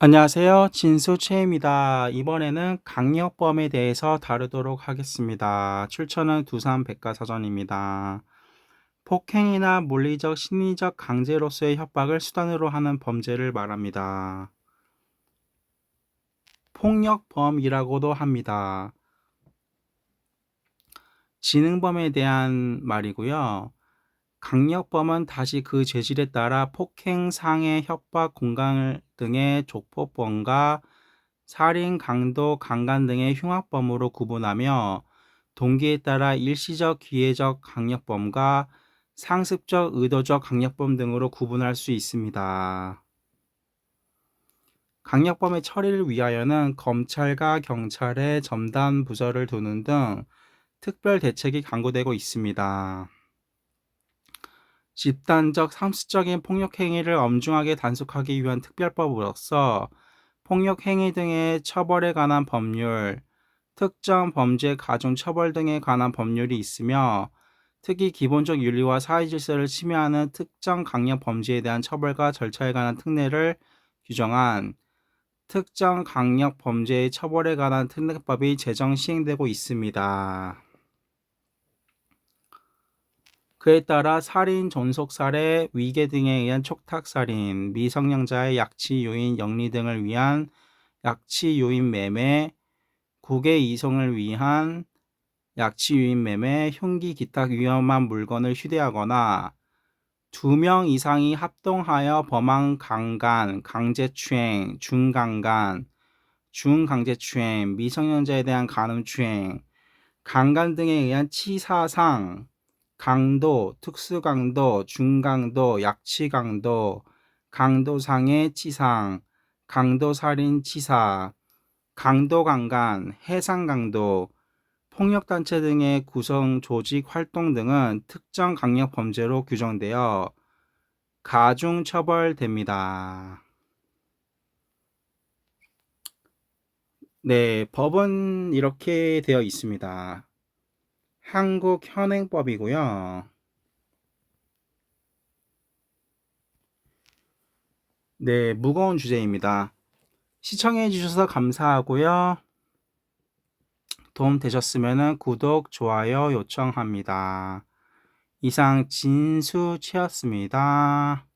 안녕하세요. 진수채입니다. 이번에는 강력범에 대해서 다루도록 하겠습니다. 출처는 두산 백과사전입니다. 폭행이나 물리적, 심리적 강제로서의 협박을 수단으로 하는 범죄를 말합니다. 폭력범이라고도 합니다. 지능범에 대한 말이고요. 강력범은 다시 그 죄질에 따라 폭행, 상해, 협박, 공갈 등의 족포범과 살인, 강도, 강간 등의 흉악범으로 구분하며 동기에 따라 일시적, 기회적 강력범과 상습적, 의도적 강력범 등으로 구분할 수 있습니다. 강력범의 처리를 위하여는 검찰과 경찰에 점단 부서를 두는 등 특별 대책이 강구되고 있습니다. 집단적 상습적인 폭력 행위를 엄중하게 단속하기 위한 특별법으로서 폭력 행위 등의 처벌에 관한 법률, 특정 범죄 가중 처벌 등에 관한 법률이 있으며 특히 기본적 윤리와 사회 질서를 침해하는 특정 강력 범죄에 대한 처벌과 절차에 관한 특례를 규정한 특정 강력 범죄의 처벌에 관한 특례법이 제정 시행되고 있습니다. 그에 따라 살인, 존속살해, 위계 등에 의한 촉탁살인, 미성년자의 약치, 요인, 영리 등을 위한 약치, 요인, 매매, 국외 이송을 위한 약치, 요인, 매매, 흉기, 기타 위험한 물건을 휴대하거나 두 명 이상이 합동하여 범한 강간, 강제추행, 중강간, 중강제추행, 미성년자에 대한 간음추행, 강간 등에 의한 치사상, 강도, 특수강도, 중강도, 약치강도, 강도상해 치상, 강도살인 치사, 강도강간, 해상강도, 폭력단체 등의 구성 조직 활동 등은 특정 강력 범죄로 규정되어 가중 처벌됩니다. 네, 법은 이렇게 되어 있습니다. 한국 현행법이고요. 네, 무거운 주제입니다. 시청해 주셔서 감사하고요. 도움 되셨으면 구독, 좋아요 요청합니다. 이상 진수 치였습니다.